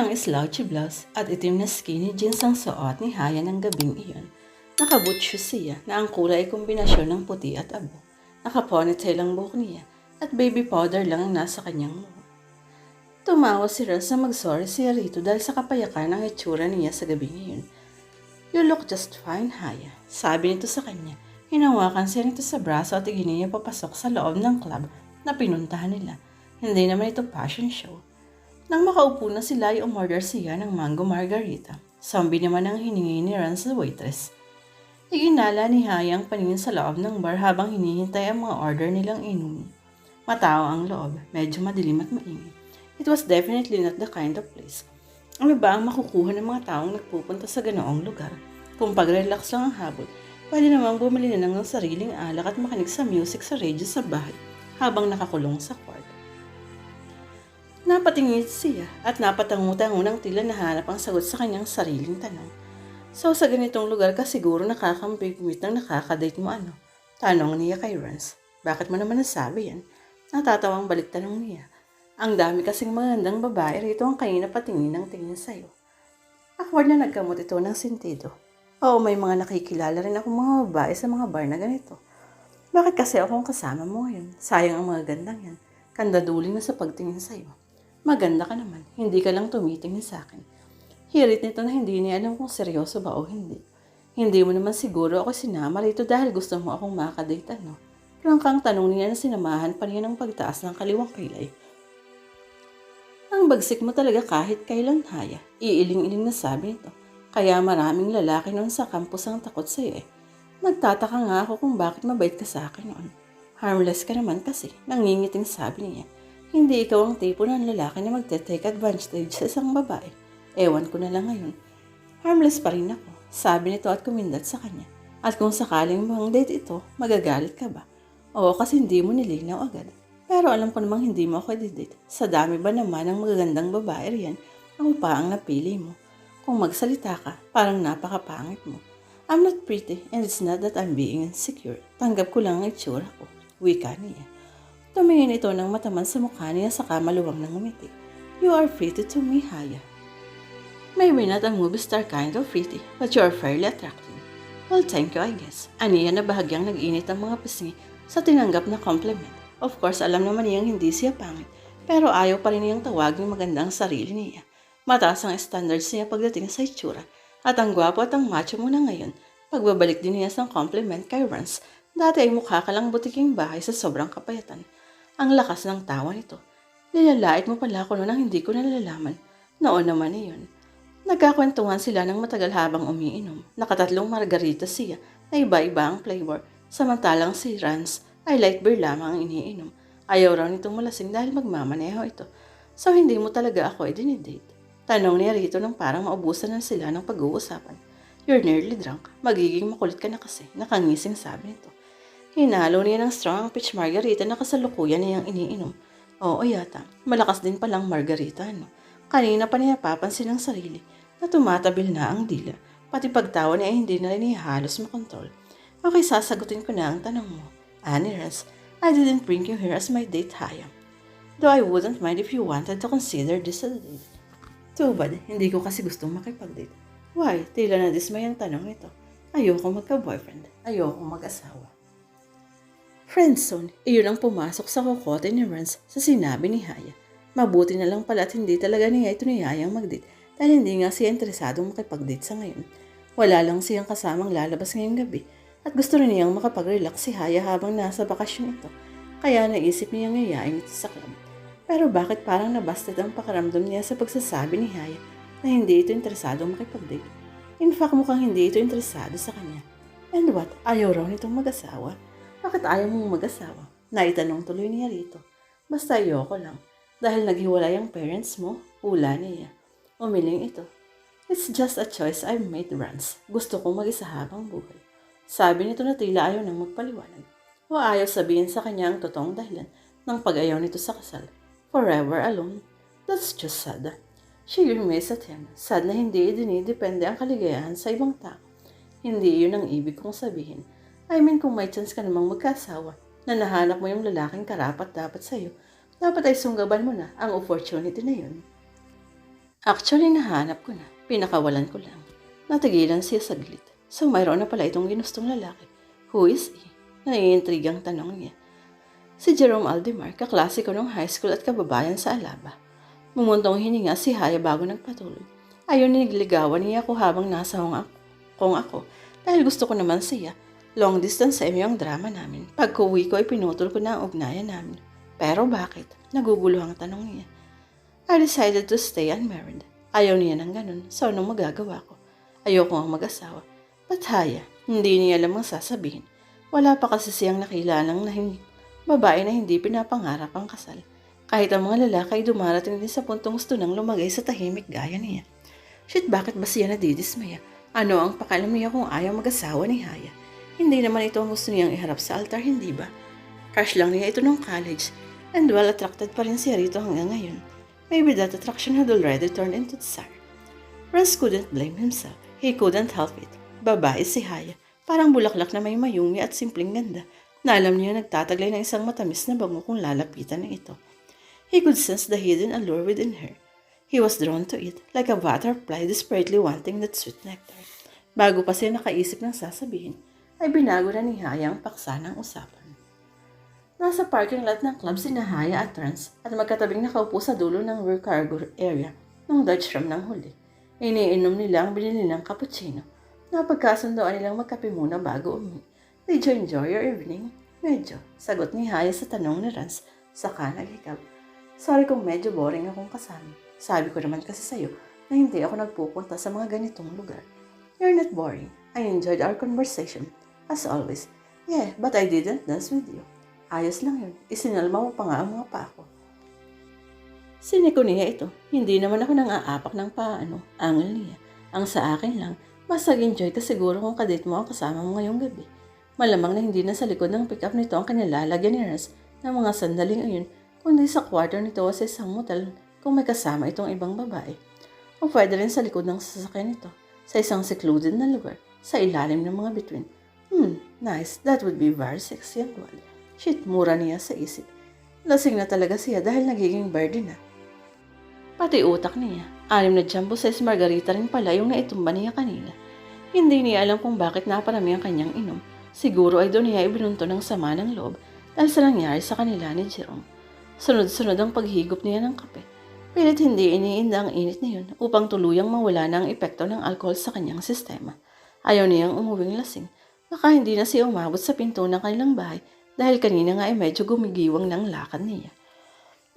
Isang slouchy blouse at itim na skinny jeans ang suot ni Haya ng gabing iyon. Nakaboot shoes siya na ang kulay ay kombinasyon ng puti at abo. Nakaponytail ang buhok niya at baby powder lang ang nasa kanyang muha. Tumawa si Raz na mag-sorry siya rito dahil sa kapayakan ng itsura niya sa gabing iyon. You look just fine, Haya. Sabi nito sa kanya. Hinawakan siya nito sa braso at igini niya papasok sa loob ng club na pinuntahan nila. Hindi naman ito fashion show. Nang makaupo na sila ay umorder siya ng mango margarita. Zombie naman ang hiningi ni Ran sa waitress. Iginala ni Haya ang paningin sa loob ng bar habang hinihintay ang mga order nilang inumin. Matao ang loob, medyo madilim at maingay. It was definitely not the kind of place. Ano ba ang makukuha ng mga taong nagpupunta sa ganoong lugar? Kung pag-relax lang ang habol, pwede namang bumili na ng sariling alak at makinig sa music sa radio sa bahay habang nakakulong sa kwarto. Napatingin siya at napatangutango ng tila nahanap ang sagot sa kanyang sariling tanong. So sa ganitong lugar ka siguro nakakampigmit ng nakakadate mo ano? Tanong niya kay Rance. Bakit mo naman nasabi yan? Natatawang balik tanong niya. Ang dami kasing magandang babae rito ang kanina patingin ng tingin sa'yo. Awkward na nagkamot ito ng sentido. Oo, may mga nakikilala rin ako mga babae sa mga bar na ganito. Bakit kasi akong kasama mo ngayon? Sayang ang mga gandang yan. Kandaduling na sa pagtingin sa'yo. Maganda ka naman. Hindi ka lang tumitingin sa akin. Hirit nito na hindi niya alam kung seryoso ba o hindi. Hindi mo naman siguro ako sinama rito dahil gusto mo akong makadate, no? Prangkang tanong niya na sinamahan pa niya ng pagtaas ng kaliwang kilay. Ang bagsik mo talaga kahit kailan, Haya. Iiling-iling na sabi nito. Kaya maraming lalaki noon sa campus ang takot sa'yo eh. Nagtataka nga ako kung bakit mabait ka sa akin noon. Harmless ka naman kasi, nangingiting sabi niya. Hindi ikaw ang tipo ng lalaki na magte-take advantage sa isang babae. Ewan ko na lang ngayon. Harmless pa rin ako, sabi nito at kumindat sa kanya. At kung sakaling mang date ito, magagalit ka ba? Oo, kasi hindi mo nilinaw agad. Pero alam ko namang hindi mo ako didate. Sa dami ba naman ng magagandang babae riyan, ako pa ang napili mo. Kung magsalita ka, parang napakapangit mo. I'm not pretty and it's not that I'm being insecure. Tanggap ko lang ang itsura ko. Wika niya. Tumingin ito ng mataman sa mukha niya sa kamaluwang ng umiti. You are pretty to me, Haya. Maybe not a movie star kind of pretty, but you are fairly attractive. Well, thank you, I guess. Aniya na bahagyang nag-init ang mga pisngi sa tinanggap na compliment. Of course, alam naman niyang hindi siya pangit, pero ayaw pa rin niyang tawagin magandang sarili niya. Mataas ang standards niya pagdating sa itsura, at ang gwapo at ang macho mo na ngayon, pagbabalik din niya sa compliment kay Rance, dati ay mukha ka lang butiking bahay sa sobrang kapayatan. Ang lakas ng tawa nito. Nilalait mo pala ako noon ang hindi ko nalalaman. Noon naman iyon. Nagkakwentuhan sila ng matagal habang umiinom. Nakatatlong margarita siya na iba-iba ang flavor, samantalang si Rance ay light beer lamang ang iniinom. Ayaw raw nitong malasing dahil magmamaneho ito. So hindi mo talaga ako i-dinidate. Tanong niya rito nang parang maubusan na sila ng pag-uusapan. You're nearly drunk. Magiging makulit ka na kasi. Nakangising sabi nito. Hinalo niya ng strong ang peach margarita na kasalukuyan niyang iniinom. Oo yata. Malakas din palang margarita, no? Kanina pa niya papansin ng sarili na tumatabil na ang dila. Pati pagtawa niya ay hindi na rin halos makontrol. Okay, sasagutin ko na ang tanong mo. Aniras, I didn't bring you here as my date, Haya. Though I wouldn't mind if you wanted to consider this a date. Too bad, hindi ko kasi gustong makipag-date. Why? Tila na dismay ang tanong nito. Ayoko magka-boyfriend. Ayoko mag-asawa. Friendzone, iyon ang pumasok sa kokote ni Rance sa sinabi ni Haya. Mabuti na lang pala at hindi talaga niya ito niyayang mag-date dahil hindi nga siya interesadong makipag-date sa ngayon. Wala lang siyang kasamang lalabas ngayong gabi at gusto rin niyang makapag-relax si Haya habang nasa bakasyon ito. Kaya naisip niyang yayain ito sa club. Pero bakit parang nabasted ang pakaramdam niya sa pagsasabi ni Haya na hindi ito interesadong makipag-date? In fact, mukhang hindi ito interesado sa kanya. And what? Ayaw raw nitong mag-asawa? Bakit ayaw mong mag-asawa? Naitanong tuloy niya rito. Basta ayoko lang. Dahil naghiwalay ang parents mo, pula niya. Umiling ito. It's just a choice I've made, Rance. Gusto kong mag-isa habang buhay. Sabi nito na tila ayaw nang magpaliwanag. O ayaw sabihin sa kanya ang totoong dahilan ng pag-ayaw nito sa kasal. Forever alone. That's just sad. She remains at him. Sad na hindi dinidepende ang kaligayahan sa ibang tao. Hindi yun ang ibig kong sabihin. I mean, kung may chance ka namang magkasawa, na nahanap mo yung lalaking karapat dapat sa'yo, dapat ay sunggaban mo na ang opportunity na yun. Actually, nahanap ko na. Pinakawalan ko lang. Natigilan siya saglit. So, mayroon na pala itong ginustong lalaki. Who is he? Naiintrigang tanong niya. Si Jerome Aldemar, kaklase ko nung high school at kababayan sa Alaba. Mumuntong hininga si Haya bago nagpatuloy. Ayun niligawan niya ako habang nasa Hong Kong ako dahil gusto ko naman siya. Long distance sa ang drama namin. Pag kuwi ko ay pinutol ko na ang ugnayan namin. Pero bakit? Nagugulo ang tanong niya. I decided to stay unmarried. Ayaw niya ng ganun, so anong magagawa ko? Ayoko ang mag-asawa. But Haya, hindi niya alam ang sasabihin. Wala pa kasi siyang nakilalang na babae na hindi pinapangarap ang kasal. Kahit ang mga lalaki ay dumarating din sa puntong gusto nang lumagay sa tahimik gaya niya. Shit, bakit ba siya nadidismaya? Ano ang pakalam niya kung ayaw mag-asawa ni Haya? Hindi naman ito ang gusto niyang iharap sa altar, hindi ba? Crush lang niya ito nung college, and well attracted pa rin siya rito hanggang ngayon. Maybe that attraction had already turned into desire. Rance couldn't blame himself. He couldn't help it. Babae si Haya. Parang bulaklak na may mayungi at simpleng ganda na alam niya nagtataglay ng isang matamis na bango kung lalapitan ng ito. He could sense the hidden allure within her. He was drawn to it, like a butterfly desperately wanting that sweet nectar. Bago pa siya nakaisip ng sasabihin, ay binago na ni Haya ang paksa ng usapan. Nasa parking lot ng club si Nahaya at Trans at magkatabing nakaupo sa dulo ng rear cargo area ng Dodge Ram ng huli. Iniinom nila ang binili ng cappuccino. Napagkasundoan nilang magkape muna bago umi. Did you enjoy your evening? Medyo, sagot ni Haya sa tanong ni Rans, saka naghikab. Sorry kung medyo boring akong kasama. Sabi ko naman kasi sa'yo na hindi ako nagpupunta sa mga ganitong lugar. You're not boring. I enjoyed our conversation. As always. Yeah, but I didn't dance with you. Ayos lang yun. Isinalma mo pa nga ang mga pa ko. Siniko niya ito. Hindi naman ako nang aapak ng paano. Angal niya. Ang sa akin lang, mas nag-enjoy ka siguro kung kadate mo ang kasama mo ngayong gabi. Malamang na hindi na sa likod ng pickup nito ang kanilalagyan ni Ernest ng mga sandaling ayon, kundi sa kwarto nito o sa isang motel kung may kasama itong ibang babae. O pwede rin sa likod ng sasakyan nito, sa isang secluded na lugar, sa ilalim ng mga bituin. Hmm, nice. That would be very sexy and wild. Shit, mura niya sa isip. Lasing na talaga siya dahil nagiging birdie na. Pati utak niya. Anim na jumbo size margarita rin pala yung naitumba niya kanina. Hindi niya alam kung bakit naparami ang kanyang inom. Siguro ay doon niya ibinunto ng sama ng loob dahil sa nangyari sa kanila ni Jerome. Sunod-sunod ang paghigop niya ng kape. Pilit hindi iniinda ang init na upang tuluyang mawala na ang epekto ng alkohol sa kanyang sistema. Ayaw niyang umuwing lasing. Baka hindi na siya umabot sa pinto ng kanilang bahay dahil kanina nga ay medyo gumigiwang ng lakad niya.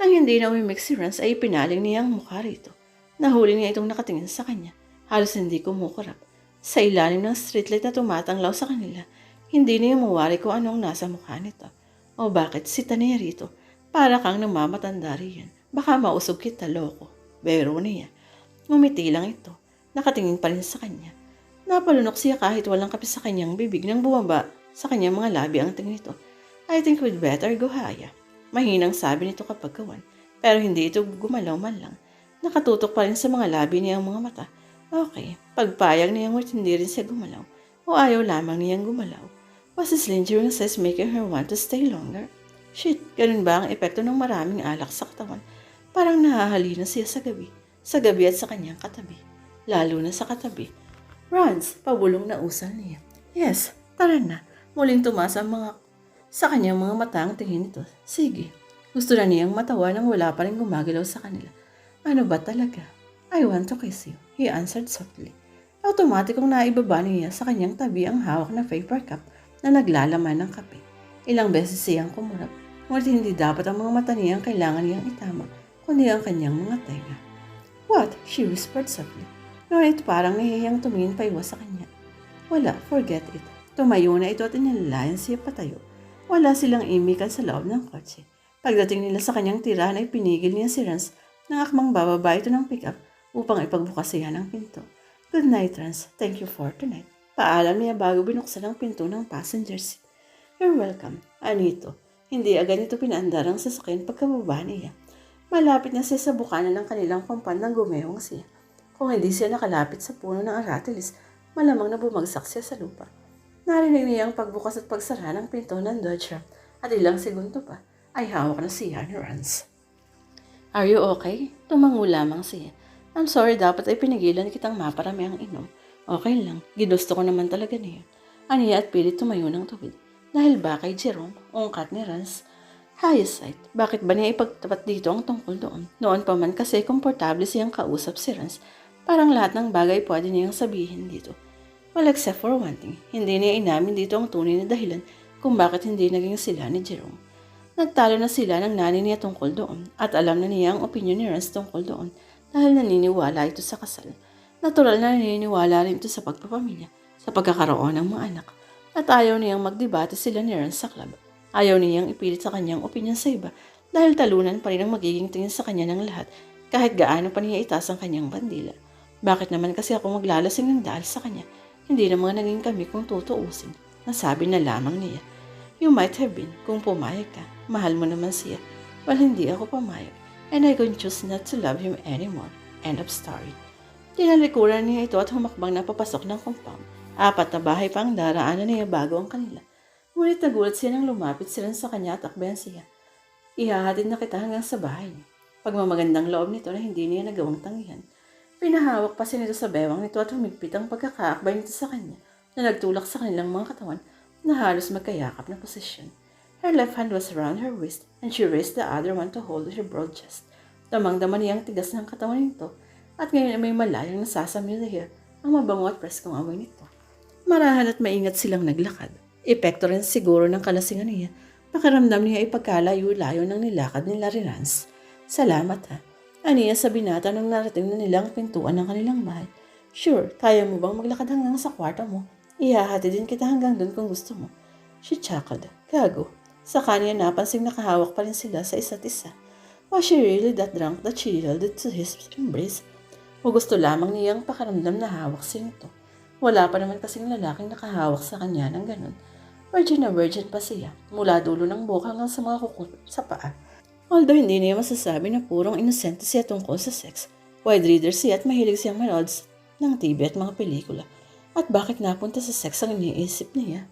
Nang hindi na umimik si Rance ay pinaling niya ang mukha rito. Nahuli niya itong nakatingin sa kanya. Halos hindi kumukurap. Sa ilalim ng streetlight na tumatanglaw sa kanila, hindi niya mawari kung anong nasa mukha nito. O bakit si Tania rito? Para kang namamatanda riyan. Baka mausog kita, loko. Bero niya. Ngumiti lang ito. Nakatingin pa rin sa kanya. Napalunok siya kahit walang kape sa kanyang bibig nang bumaba sa kanyang mga labi ang tingin nito. I think we'd better go haya. Mahinang sabi nito kapag kawan. Pero hindi ito gumalaw man lang. Nakatutok pa rin sa mga labi niya ang mga mata. Okay, pagpayag niyang wait hindi rin siya gumalaw. O ayaw lamang niyang gumalaw. Was his lingering sense making her want to stay longer? Shit, ganun ba ang epekto ng maraming alak sa katawan? Parang nahahalina siya sa gabi. Sa gabi at sa kanyang katabi. Lalo na sa katabi. Rans, pabulong na usal niya. Yes, tara na. Muling tumasa ang mga sa kanyang mga mata ang tingin nito. Sige. Gusto na niyang matawa nang wala pa rin gumagalaw sa kanila. Ano ba talaga? I want to kiss you, he answered softly. Automatikong naibaba niya sa kanyang tabi ang hawak na paper cup na naglalaman ng kape. Ilang beses siyang kumurap, ngunit hindi dapat ang mga mata niya ang kailangan niyang itama, kundi ang kanyang mga tenga. What? She whispered softly. Ngunit parang nahihiyang tumingin pa iwas sa kanya. Wala, forget it. Tumayo na ito at inilalayan siya patayo. Wala silang imikan sa loob ng kotse. Pagdating nila sa kanyang tirahan ay pinigil niya si Rance nang akmang bababa ito ng pickup upang ipagbukas siya ng pinto. Good night, Rance. Thank you for tonight. Paalam niya bago binuksan ang pinto ng passenger seat. You're welcome. Anito. Hindi agad ito pinaandar ang sasakyan pagkababa niya. Malapit na siya sa bukana ng kanilang kumpan nang gumewang siya. Kung hindi siya nakalapit sa puno ng aratilis, malamang na bumagsak siya sa lupa. Narinig niya ang pagbukas at pagsara ng pinto ng Dodge Ram at ilang segundo pa ay hawak na ni Rance. Are you okay? Tumango lamang siya. I'm sorry, dapat ay pinigilan kitang maparami ang inom. Okay lang, ginusto ko naman talaga niya. Aniya at pilit tumayo ng tubig. Dahil ba kay Jerome, ungkat ni Rans, Hayasite, bakit ba niya ipagtapat dito ang tungkol doon? Noon pa man kasi komportable siyang kausap si Rans. Parang lahat ng bagay pwede niyang sabihin dito. Well, except for one thing, hindi niya inamin dito ang tunay na dahilan kung bakit hindi naging sila ni Jerome. Nagtalo na sila ng nanay niya tungkol doon at alam na niya ang opinion ni Rans tungkol doon dahil naniniwala ito sa kasal. Natural na naniniwala rin ito sa pagpapamilya, sa pagkakaroon ng mga anak. At ayaw niyang magdebate sila ni Rans sa club. Ayaw niyang ipilit sa kanyang opinion sa iba dahil talunan pa rin ang magiging tingin sa kanya ng lahat kahit gaano pa niya itaas ang kanyang bandila. Bakit naman kasi ako maglalasing ng dahil sa kanya? Hindi na mga naging kami kung tutuusin. Nasabi na lamang niya. You might have been kung pumayag ka. Mahal mo naman siya. Well, hindi ako pumayag. And I can choose not to love him anymore. End of story. Tinalikuran niya ito at humakbang na papasok ng compound. Apat na bahay pa ang daraanan niya bago ang kanila. Ngunit nagulat siya nang lumapit sila sa kanya at akbayan siya. Ihahatid na kita hanggang sa bahay niya. Pagmamagandang loob nito na hindi niya nagawang tangihan. Pinahawak pa siya nito sa bewang nito at humigpit ang pagkakaakbay nito sa kanya na nagtulak sa kanilang mga katawan na halos magkayakap na posisyon. Her left hand was around her waist and she raised the other one to hold her broad chest. Damang-dama niya ang tigas ng katawan nito at ngayon ay may malayang nasasamil na hair ang mabango at preskong amoy nito. Marahan at maingat silang naglakad. Epekto rin siguro ng kalasingan niya. Pakiramdam niya ay pagkalayo-layo ng nilakad ni Larinans. Salamat ha. Aniya sa binata nung narating na nilang pintuan ng kanilang bahay. Sure, kaya mo bang maglakad hanggang sa kwarto mo? Ihahati din kita hanggang doon kung gusto mo. She chuckled. Gago. Sa kanya napansing nakahawak pa rin sila sa isa't isa. Was she really that drunk that she yielded to his embrace? O gusto lamang niyang pakaramdam na hawak siya nito? Wala pa naman kasing lalaking nakahawak sa kanya ng ganun. Virgin na virgin pa siya, mula dulo ng buhok hanggang sa mga kuko sa paa. Although hindi niya masasabi na purong inosente siya tungkol sa sex, wide reader siya at mahilig siyang manood ng TV at mga pelikula. At bakit napunta sa sex ang iniisip niya?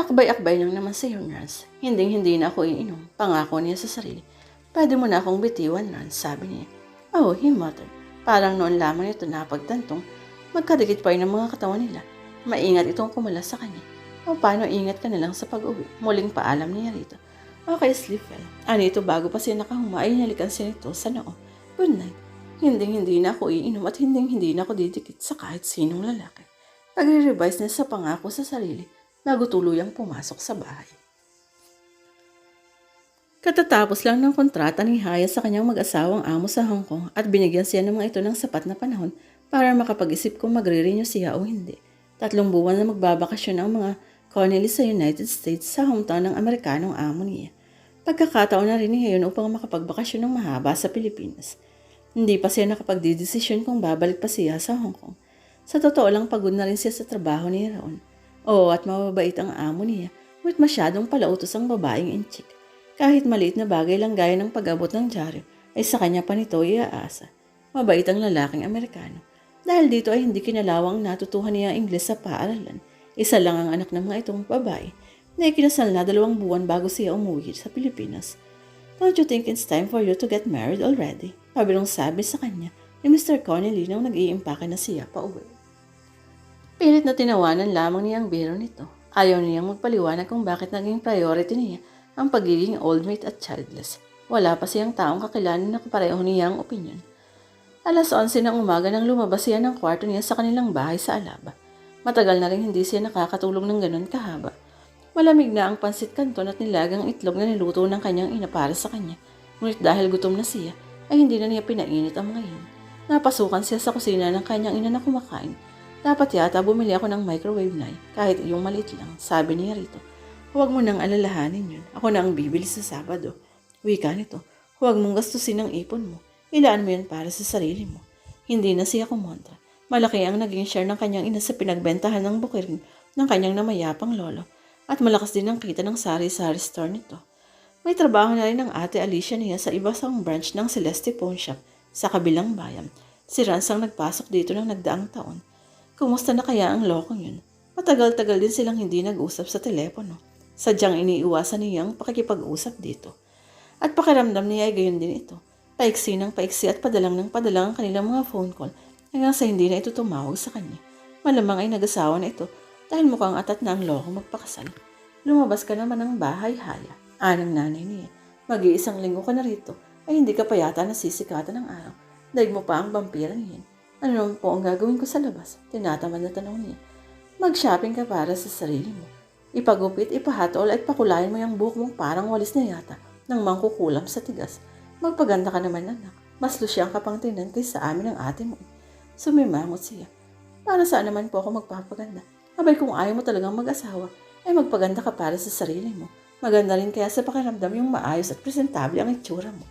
Akbay-akbay lang naman si Rans. Hinding-hindi na ako iinom. Pangako niya sa sarili. Pwede mo na akong bitiwan, Rans, sabi niya. Oh, he muttered. Parang noon lamang ito napagtantong. Magkadikit pa rin ang mga katawan nila. Maingat itong kumala sa kanya. O paano ingat ka na lang sa pag-uwi? Muling paalam niya rito. Okay, sleep well. Ano ito bago pa siya nakahuma ay nalikan siya nito sa noo. Good night. Hinding-hindi na ako iinom at hinding-hindi na ako didikit sa kahit sinong lalaki. Pagre-revise niya sa pangako sa sarili bago tuluyang pumasok sa bahay. Katatapos lang ng kontrata ni Haya sa kanyang mag-asawang amo sa Hong Kong at binigyan siya ng mga ito ng sapat na panahon para makapag-isip kung magre-renew siya o hindi. Tatlong buwan na magbabakasyon ang mga Connelly sa United States sa hometown ng Amerikanong amo niya. Pagkakataon na rin niya yun upang makapagbakasyon ng mahaba sa Pilipinas. Hindi pa siya nakapagdidesisyon kung babalik pa siya sa Hong Kong. Sa totoo lang pagod na rin siya sa trabaho niya roon. Oo at mababait ang amo niya, ngunit masyadong palautos ang babaeng inchik. Kahit maliit na bagay lang gaya ng pag-abot ng dyaryo, ay sa kanya pa nito iaasa. Mabait ang lalaking Amerikano. Dahil dito ay hindi kinalawang natutuhan niya ang Ingles sa paaralan. Isa lang ang anak ng mga itong babae na ikinasal na dalawang buwan bago siya umuwi sa Pilipinas. Don't you think it's time for you to get married already? Pabilong sabi sa kanya ni Mr. Connelly nang nag-iimpake na siya pa uwi. Pilit na tinawanan lamang niya ang biro nito. Ayaw niyang magpaliwanag kung bakit naging priority niya ang pagiging old maid at childless. Wala pa siyang taong kakilanin na kapareho niyang opinion. Alas 11 ng umaga nang lumabas siya ng kwarto niya sa kanilang bahay sa Alaba. Matagal na rin hindi siya nakakatulog ng ganun kahaba. Malamig na ang pansit kanton at nilagang itlog na niluto ng kanyang ina para sa kanya. Ngunit dahil gutom na siya, ay hindi na niya pinainit ang mga yun. Napasukan siya sa kusina ng kanyang ina na kumakain. Dapat yata bumili ako ng microwave na kahit yung maliit lang, sabi niya rito. Huwag mo nang alalahanin yun. Ako na ang bibili sa Sabado. Wika nito, huwag mong gastusin ang ipon mo. Ilaan mo yun para sa sarili mo. Hindi na siya kumontra. Malaki ang naging share ng kanyang ina sa pinagbentahan ng bukirin ng kanyang namayapang lolo. At malakas din ang kita ng sari-sari store nito. May trabaho na rin ng ate Alicia niya sa iba sang branch ng Celeste Pawn Shop sa kabilang bayan. Si Rans ang nagpasok dito ng nagdaang taon. Kumusta na kaya ang lokong yun? Matagal-tagal din silang hindi nag-usap sa telepono. Sadyang iniiwasan niyang pakikipag-usap dito. At pakiramdam niya ay gayon din ito. Paiksi ng paiksi at padalang ng padalang ang kanilang mga phone call hanggang sa hindi na ito tumawag sa kanya. Malamang ay nag-asawa na ito dahil mukhang atat na ang loko magpakasal. Lumabas ka naman ng bahay, Haya. Anang nanay niya. Mag-iisang linggo ka na rito ay hindi ka pa yata nasisikatan ng araw. Daig mo pa ang vampirang yan. Ano naman po ang gagawin ko sa labas? Tinatamad na tanong niya. Mag-shopping ka para sa sarili mo. Ipagupit, ipahatol at pakulayan mo yung buhok mong parang walis na yata nang mangkukulam sa tigas. Magpaganda ka naman anak. Mas lusyang ka pang tingnan kaysa amin ng ate mo. Sumimangot siya. Para saan naman po ako magpapaganda? Abay kung ayaw mo talagang mag-asawa, ay magpaganda ka para sa sarili mo. Maganda rin kaya sa pakiramdam yung maayos at presentable ang itsura mo.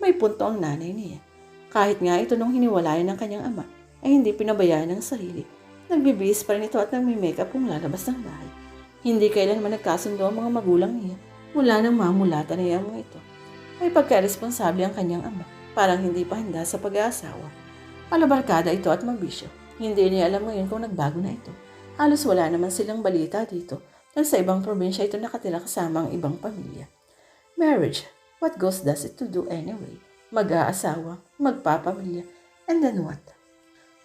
May punto ang nanay niya. Kahit nga ito nung hiniwalayan ng kanyang ama, ay hindi pinabayaan ng sarili. Nagbibihis pa rin ito at nagme-makeup kung lalabas ng bahay. Hindi kailanman nagkasundo ang mga magulang niya mula nang mamulatan niya mga ito. May pagka-responsable ang kanyang ama, parang hindi pa handa sa pag-aasawa. Palabarkada ito at mabisyo. Hindi niya alam ngayon kung nagbago na ito. Halos wala naman silang balita dito dahil sa ibang probinsya ito nakatira kasama ang ibang pamilya. Marriage, what ghost does it to do anyway? Mag-aasawa, magpapamilya, and then what?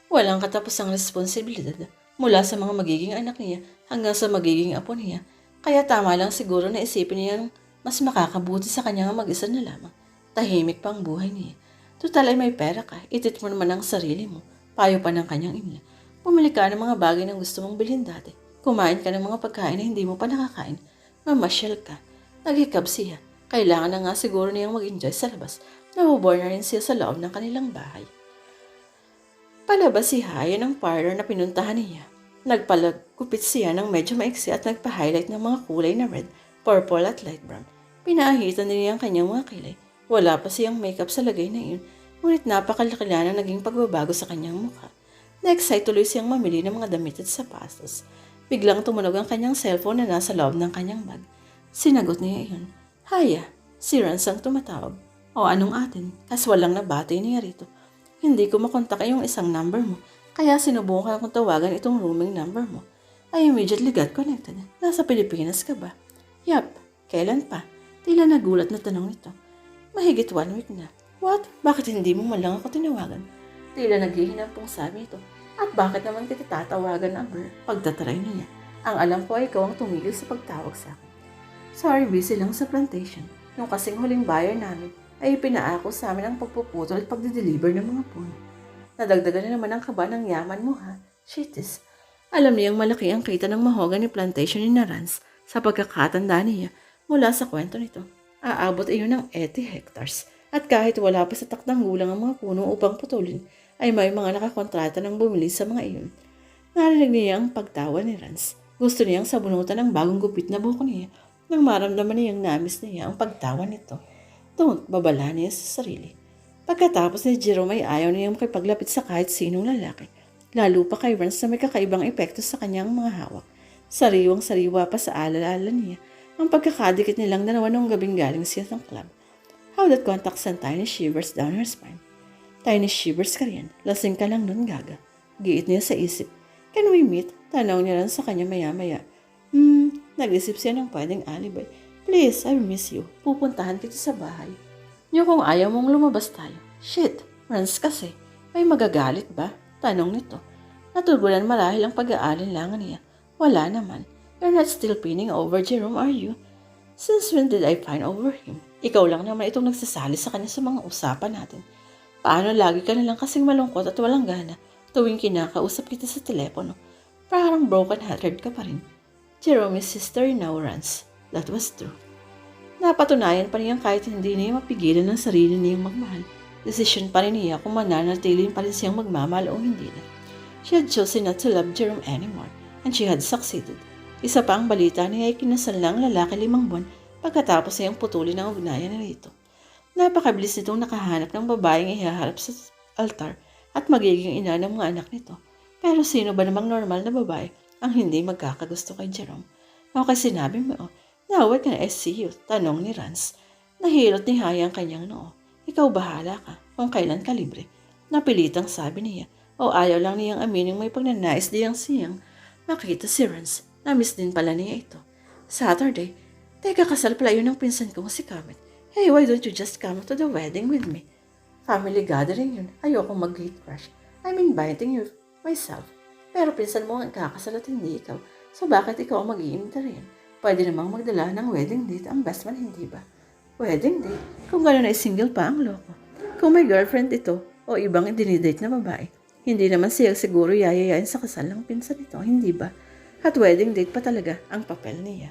Walang katapusang responsibilidad mula sa mga magiging anak niya hanggang sa magiging apo niya. Kaya tama lang siguro na isipin niyang mas makakabuti sa kanya ang mag-isa na lamang. Tahimik pang buhay niya. Tutal ay may pera ka, itit mo naman ang sarili mo. Payo pa ng kanyang ina. Pumili ka ng mga bagay na gusto mong bilhin dati. Kumain ka ng mga pagkain na hindi mo pa nakakain. Mamasyal ka. Naghikab siya. Kailangan na nga siguro niyang mag-enjoy sa labas. Nabobore na rin siya sa loob ng kanilang bahay. Palabas si Haya ng parlor na pinuntahan niya. Nagpalagupit siya ng medyo maiksi at nagpa-highlight ng mga kulay na red, purple at light brown. Pinaahitan din niya ang kanyang mga kilay. Wala pa siyang makeup sa lagay na iyon, ngunit napakalakila na naging pagbabago sa kanyang mukha. Next ay tuloy siyang mamili ng mga damit at sapatos. Biglang tumunog ang kanyang cellphone na nasa loob ng kanyang bag. Sinagot niya iyon. Haya, si Rance ang tumatawag. O anong atin? Kas walang nabati niya rito. Hindi ko makontak yung isang number mo, kaya sinubukan kong tawagan itong rooming number mo. I immediately got connected. Nasa Pilipinas ka ba? Yap. Kailan pa? Tila nagulat na tanong nito. Mahigit one week na. What? Bakit hindi mo man lang ako tinawagan? Tila naghihinampong sabi ito. At bakit naman kita tatawagan, Amber? Pagtatry niya. Ang alam ko ay ikaw ang tumigil sa pagtawag sa akin. Sorry, busy lang sa plantation. Nung kasing huling buyer namin, ay pinaako sa amin ang pagpuputol at pagdideliver ng mga puno. Nadagdagan na naman ang kaba ng yaman mo ha. Shitis. Alam niyang malaki ang kita ng mahogany plantation ni Narans sa pagkakatanda niya mula sa kwento nito. Aabot iyon ng 80 hectares. At kahit wala pa sa takdang gulang ang mga puno upang putulin, ay may mga nakakontrata ng bumili sa mga iyon. Narinig niya ang pagtawa ni Rans. Gusto niyang sabunutan ng bagong gupit na buhok niya nang maramdaman niyang namis niya ang pagtawa nito. Don't babala niya sa sarili. Pagkatapos ni Jerome ay ayaw niyang makipaglapit sa kahit sinong lalaki. Lalo pa kay Rance na may kakaibang epekto sa kanyang mga hawak. Sariwang sariwa pa sa alala niya ang pagkakadikit nilang dalawa nung gabing galing siya ng club. How that contact sent tiny shivers down her spine. Tiny shivers ka rin. Lasing ka lang nun, gaga. Giit niya sa isip. Can we meet? Tanaw niya lang sa kanya maya-maya. Hmm, nag-isip siya ng pwedeng alibay. Please, I miss you. Pupuntahan kita sa bahay. Niyo kung ayaw mong lumabas tayo. Shit, Rance kasi. May magagalit ba? Tanong nito. Natugulan marahil ang pag-aalinlangan niya. Wala naman. You're not still pinning over Jerome, are you? Since when did I find over him? Ikaw lang naman itong nagsasali sa kanya sa mga usapan natin. Paano lagi ka nalang kasing malungkot at walang gana tuwing kinakausap kita sa telepono? Parang broken-hearted ka pa rin. Jerome is sister now, Rance. That was true. Napatunayan pa niyang kahit hindi niya mapigilan ng sarili niyang magmahal, desisyon pa rin niya kung mananatiling pa rin siyang magmamahal o hindi na. She had chosen not to love Jerome anymore, and she had succeeded. Isa pa ang balita niya ay kinasal na lalaki limang buwan pagkatapos niyang putulin ang ugnayan nito. Napakabilis nitong nakahanap ng babaeng ihaharap sa altar at magiging ina ng mga anak nito. Pero sino ba namang normal na babae ang hindi magkakagusto kay Jerome? Okay, sinabi mo, oh, where can I see you? Tanong ni Rance. Nahilot ni Haya ang kanyang noo. Ikaw bahala ka kung kailan ka libre. Napilitang sabi niya. O ayaw lang niyang aminin may pagnanais diyang siyang makita si Rance. Namiss din pala niya ito. Saturday, teka kasal pala yun ng pinsan kong si Kamet. Hey, why don't you just come to the wedding with me? Family gathering yun. Ayoko mag-hate crush. I'm inviting you myself. Pero pinsan mo ang kakasal at hindi ikaw. So bakit ikaw ang mag-iimita rin? Pwede namang magdala ng wedding date ang best man, hindi ba? Wedding date? Kung gano'n ay single pa ang loko. Kung may girlfriend ito o ibang dinidate na babae, hindi naman siya siguro yayayain sa kasal ng pinsan nito, hindi ba? At wedding date pa talaga ang papel niya.